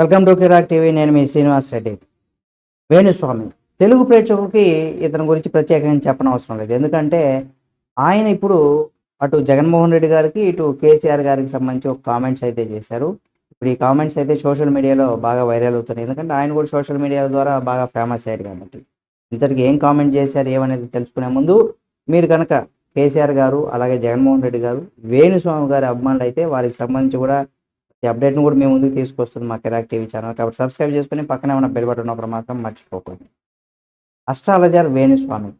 Welcome to Kirik TV నేను మీ శ్రీనివాస్ రెడ్డి. వేణుస్వామి తెలుగు ప్రేక్షకులకి ఇతని గురించి ప్రత్యేకంగా చెప్పనవసరం లేదు. ఎందుకంటే ఆయన ఇప్పుడు అటు జగన్మోహన్ రెడ్డి గారికి ఇటు కేసీఆర్ గారికి సంబంధించి ఒక కామెంట్స్ అయితే చేశారు. ఇప్పుడు ఈ కామెంట్స్ అయితే సోషల్ మీడియాలో బాగా వైరల్ అవుతున్నాయి. ఎందుకంటే ఆయన కూడా సోషల్ మీడియా ద్వారా బాగా ఫేమస్ అయ్యాడు కాబట్టి. ఇంతటికి ఏం కామెంట్ చేశారు ఏమనేది తెలుసుకునే ముందు మీరు కనుక కేసీఆర్ గారు అలాగే జగన్మోహన్ రెడ్డి గారు వేణుస్వామి గారి అభిమానులు అయితే వారికి సంబంధించి కూడా ఈ అప్డేట్ను కూడా మేము ముందుకు తీసుకొస్తుంది మా కిరాక్ టీవీ ఛానల్. కాబట్టి సబ్స్క్రైబ్ చేసుకుని పక్కనే ఉన్న బెల్ బటన్ ఒకటి మాత్రం మర్చిపోకండి అస్ట్రాలజర్ వేణుస్వామి.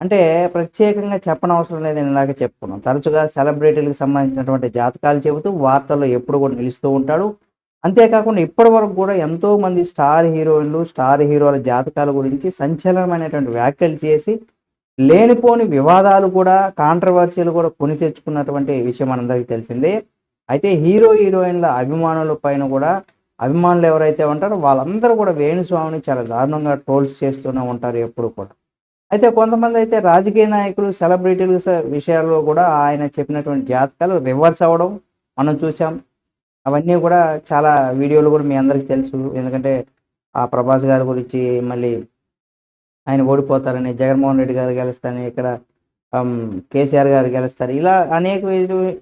అంటే ప్రత్యేకంగా చెప్పనవసరం లేదని ఇందాక చెప్పుకున్నాం తరచుగా సెలబ్రిటీలకు సంబంధించినటువంటి జాతకాలు చెబుతూ వార్తల్లో ఎప్పుడు కూడా నిలుస్తూ ఉంటాడు. అంతేకాకుండా ఇప్పటి వరకు కూడా ఎంతో మంది స్టార్ హీరోయిన్లు స్టార్ హీరోల జాతకాల గురించి సంచలనమైనటువంటి వ్యాఖ్యలు చేసి లేనిపోని వివాదాలు కూడా కాంట్రవర్సీలు కూడా కొని తెచ్చుకున్నటువంటి విషయం మనందరికీ తెలిసిందే. అయితే హీరో హీరోయిన్ల అభిమానుల పైన కూడా అభిమానులు ఎవరైతే ఉంటారో వాళ్ళందరూ కూడా వేణుస్వామిని చాలా దారుణంగా ట్రోల్స్ చేస్తూనే ఉంటారు ఎప్పుడు కూడా. అయితే కొంతమంది అయితే రాజకీయ నాయకులు సెలబ్రిటీల విషయాల్లో కూడా ఆయన చెప్పినటువంటి జాతకాలు రివర్స్ అవ్వడం మనం చూసాం అవన్నీ కూడా చాలా వీడియోలు కూడా మీ అందరికీ తెలుసు. ఎందుకంటే ఆ ప్రభాస్ గారి గురించి మళ్ళీ ఆయన ఓడిపోతారని జగన్మోహన్ రెడ్డి గారు గెలుస్తారని ఇక్కడ కేసీఆర్ గారు గెలుస్తారు. ఇలా అనేక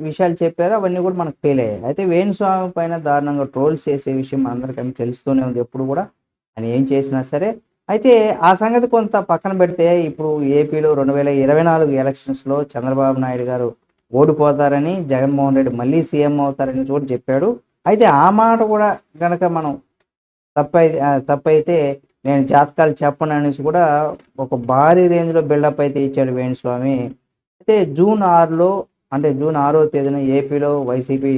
విషయాలు చెప్పారు. అవన్నీ కూడా మనకు ఫెయిల్ అయ్యాయి. అయితే వేణుస్వామి పైన దారుణంగా ట్రోల్స్ చేసే విషయం అందరికీ తెలుస్తూనే ఉంది. ఎప్పుడు కూడా ఆయన ఏం చేసినా సరే. అయితే ఆ సంగతి కొంత పక్కన పెడితే ఇప్పుడు ఏపీలో రెండు వేల ఇరవై నాలుగు ఎలక్షన్స్లో చంద్రబాబు నాయుడు గారు ఓడిపోతారని జగన్మోహన్ రెడ్డి మళ్ళీ సీఎం అవుతారని చోటు చెప్పాడు. అయితే ఆ మాట కూడా గనక మనం తప్పై తప్పైతే నేను జాతకాలు చెప్పను అనేసి కూడా ఒక భారీ రేంజ్లో బిల్డప్ అయితే ఇచ్చాడు వేణుస్వామి. అయితే జూన్ ఆరులో అంటే జూన్ ఆరో తేదీన ఏపీలో వైసీపీ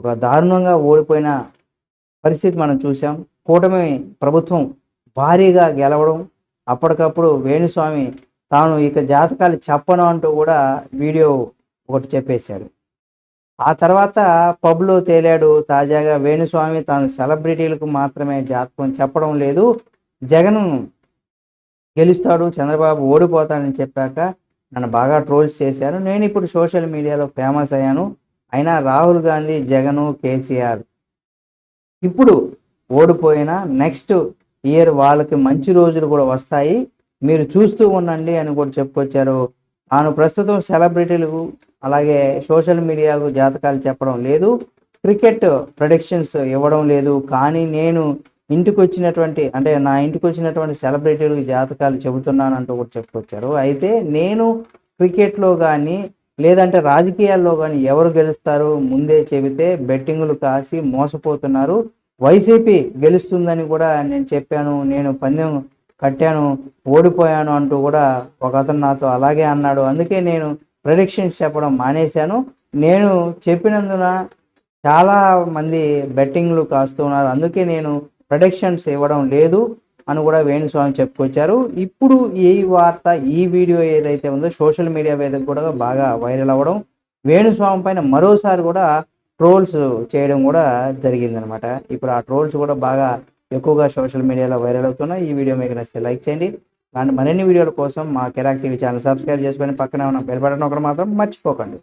ఒక దారుణంగా ఓడిపోయిన పరిస్థితి మనం చూసాం కూటమి ప్రభుత్వం భారీగా గెలవడం అప్పటికప్పుడు వేణుస్వామి తాను ఇక జాతకాలు చెప్పను అంటూ కూడా వీడియో ఒకటి చెప్పేశాడు. ఆ తర్వాత పబ్లో తేలాడు తాజాగా వేణుస్వామి తాను సెలబ్రిటీలకు మాత్రమే జాతకం చెప్పడం లేదు. జగన్ గెలుస్తాడు చంద్రబాబు ఓడిపోతాడని చెప్పాక నన్ను బాగా ట్రోల్స్ చేశారు. నేను ఇప్పుడు సోషల్ మీడియాలో ఫేమస్ అయ్యాను. అయినా రాహుల్ గాంధీ జగన్ కేసీఆర్ ఇప్పుడు ఓడిపోయినా నెక్స్ట్ ఇయర్ వాళ్ళకి మంచి రోజులు కూడా వస్తాయి. మీరు చూస్తూ ఉండండి అని కూడా చెప్పుకొచ్చారు. తాను ప్రస్తుతం సెలబ్రిటీలకు అలాగే సోషల్ మీడియాకు జాతకాలు చెప్పడం లేదు. క్రికెట్ ప్రొడిక్షన్స్ ఇవ్వడం లేదు. కానీ నేను ఇంటికి వచ్చినటువంటి అంటే నా ఇంటికి వచ్చినటువంటి సెలబ్రిటీలకు జాతకాలు చెబుతున్నాను అంటూ కూడా చెప్పుకొచ్చారు. అయితే నేను క్రికెట్లో కానీ లేదంటే రాజకీయాల్లో కానీ ఎవరు గెలుస్తారు ముందే చెబితే బెట్టింగులు కాసి మోసపోతున్నారు. వైసీపీ గెలుస్తుందని కూడా నేను చెప్పాను నేను పందెం కట్టాను ఓడిపోయాను అంటూ కూడా ఒక అతను నాతో అలాగే అన్నాడు. అందుకే నేను ప్రొడిక్షన్స్ చెప్పడం మానేశాను. నేను చెప్పినందున చాలా మంది బెట్టింగ్లు కాస్తున్నారు. అందుకే నేను ప్రొడక్షన్స్ ఇవ్వడం లేదు అని కూడా వేణుస్వామి చెప్పుకొచ్చారు. ఇప్పుడు ఈ వార్త ఈ వీడియో ఏదైతే ఉందో సోషల్ మీడియా వేదిక కూడా బాగా వైరల్ అవ్వడం వేణుస్వామి పైన మరోసారి కూడా ట్రోల్స్ చేయడం కూడా జరిగిందనమాట. ఇప్పుడు ఆ ట్రోల్స్ కూడా బాగా ఎక్కువగా సోషల్ మీడియాలో వైరల్ అవుతున్నాయి. ఈ వీడియో మీకు నచ్చితే లైక్ చేయండి. అండ్ మరిన్ని వీడియోల కోసం మా కెరాక్ టీవీ ఛానల్ సబ్స్క్రైబ్ చేసుకొని పక్కనే ఉన్న బెల్ బటన్ ఒకటి మాత్రం మర్చిపోకండి.